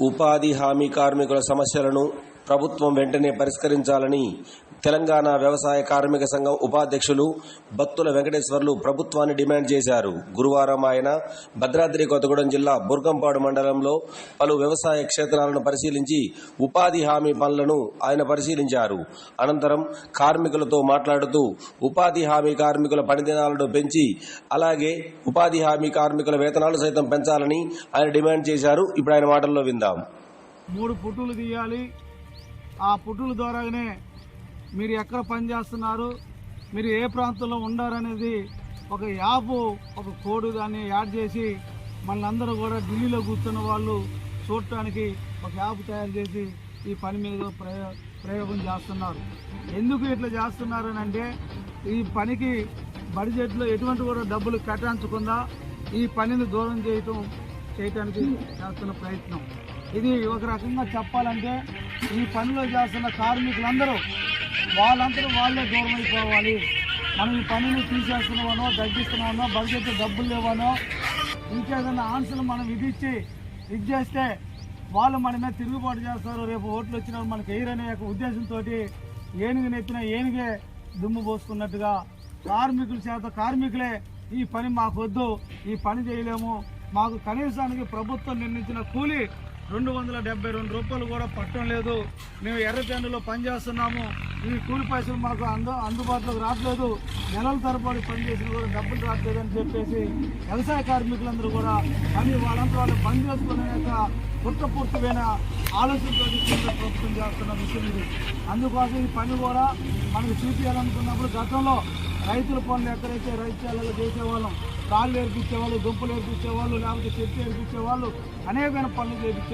ఉపాధి హామీ కార్మికుల సమస్యలను ప్రభుత్వం వెంటనే పరిష్కరించాలని తెలంగాణ వ్యవసాయ కార్మిక సంఘం ఉపాధ్యక్షులు బత్తుల వెంకటేశ్వర్లు ప్రభుత్వాన్ని డిమాండ్ చేశారు. గురువారం ఆయన భద్రాద్రి కొత్తగూడెం జిల్లా బుర్గంపాడు మండలంలో పలు వ్యవసాయ క్షేత్రాలను పరిశీలించి ఉపాధి హామీ పనులను ఆయన పరిశీలించారు. అనంతరం కార్మికులతో మాట్లాడుతూ ఉపాధి హామీ కార్మికుల పనిదినాలను పెంచి అలాగే ఉపాధి హామీ కార్మికుల వేతనాలు సైతం పెంచాలని ఆయన డిమాండ్ చేశారు. ఇప్పుడు ఆయన మాటల్లో విందాం. మూడు పుట్టులు తీయాలి. ఆ పుట్టుల ద్వారానే మీరు ఎక్కడ పని చేస్తున్నారు మీరు ఏ ప్రాంతంలో ఉండారనేది ఒక యాప్ ఒక కోడ్ దాన్ని యాడ్ చేసి మనందరూ కూడా ఢిల్లీలో కూర్చున్న వాళ్ళు చూడటానికి ఒక యాప్ తయారు చేసి ఈ పని మీద ప్రయో ప్రయోగం చేస్తున్నారు. ఎందుకు ఇట్లా చేస్తున్నారు అని అంటే ఈ పనికి బడ్జెట్లో ఎటువంటి కూడా డబ్బులు కేటాయించకుండా ఈ పనిని దూరం చేయటం చేయటానికి చేస్తున్న ప్రయత్నం. ఇది ఒక రకంగా చెప్పాలంటే ఈ పనిలో చేస్తున్న కార్మికులందరూ వాళ్ళందరూ వాళ్ళే దూరం అయిపోవాలి మనం ఈ పనిని తీసేస్తున్నామనో తగ్గిస్తున్నామనో భవిష్యత్తు డబ్బులు లేవనో ఇంకేదైనా ఆన్సర్లు మనం విధించి ఇది చేస్తే వాళ్ళు మన మీద తిరుగుబాటు చేస్తారు. రేపు ఓట్లు వచ్చిన మనకి ఎయిరనే ఒక ఉద్దేశంతో ఏనుగు నెత్తిన ఏనుగే దుమ్ము పోసుకున్నట్టుగా కార్మికుల చేత కార్మికులే ఈ పని మాకు వద్దు ఈ పని చేయలేము. మాకు కనీసానికి ప్రభుత్వం నిర్ణయించిన కూలి రెండు వందల డెబ్బై రెండు రూపాయలు కూడా పట్టడం లేదు. మేము ఎర్రచండులో పనిచేస్తున్నాము. ఈ కూలి పైసలు మాకు అందు అందుబాటులోకి రావట్లేదు. నెలల తరబడి పనిచేసిన కూడా డబ్బులు రావట్లేదు అని చెప్పేసి వ్యవసాయ కార్మికులందరూ కూడా పని వాళ్ళంతా వాళ్ళు పని చేసుకునే యొక్క పుట్టపూర్తిమైన ఆలోచనతో కేంద్ర ప్రభుత్వం చేస్తున్న విషయం ఇది. అందుకోసం ఈ పని కూడా మనకు చూపించాలనుకున్నప్పుడు గతంలో రైతుల పనులు ఎక్కడైతే రైతు చేసేవాళ్ళం కాళ్ళు ఏర్పించేవాళ్ళు దుంపలు ఏర్పించేవాళ్ళు లేకపోతే చెట్టు ఏర్పించేవాళ్ళు అనేకమైన పనులు చేయించారు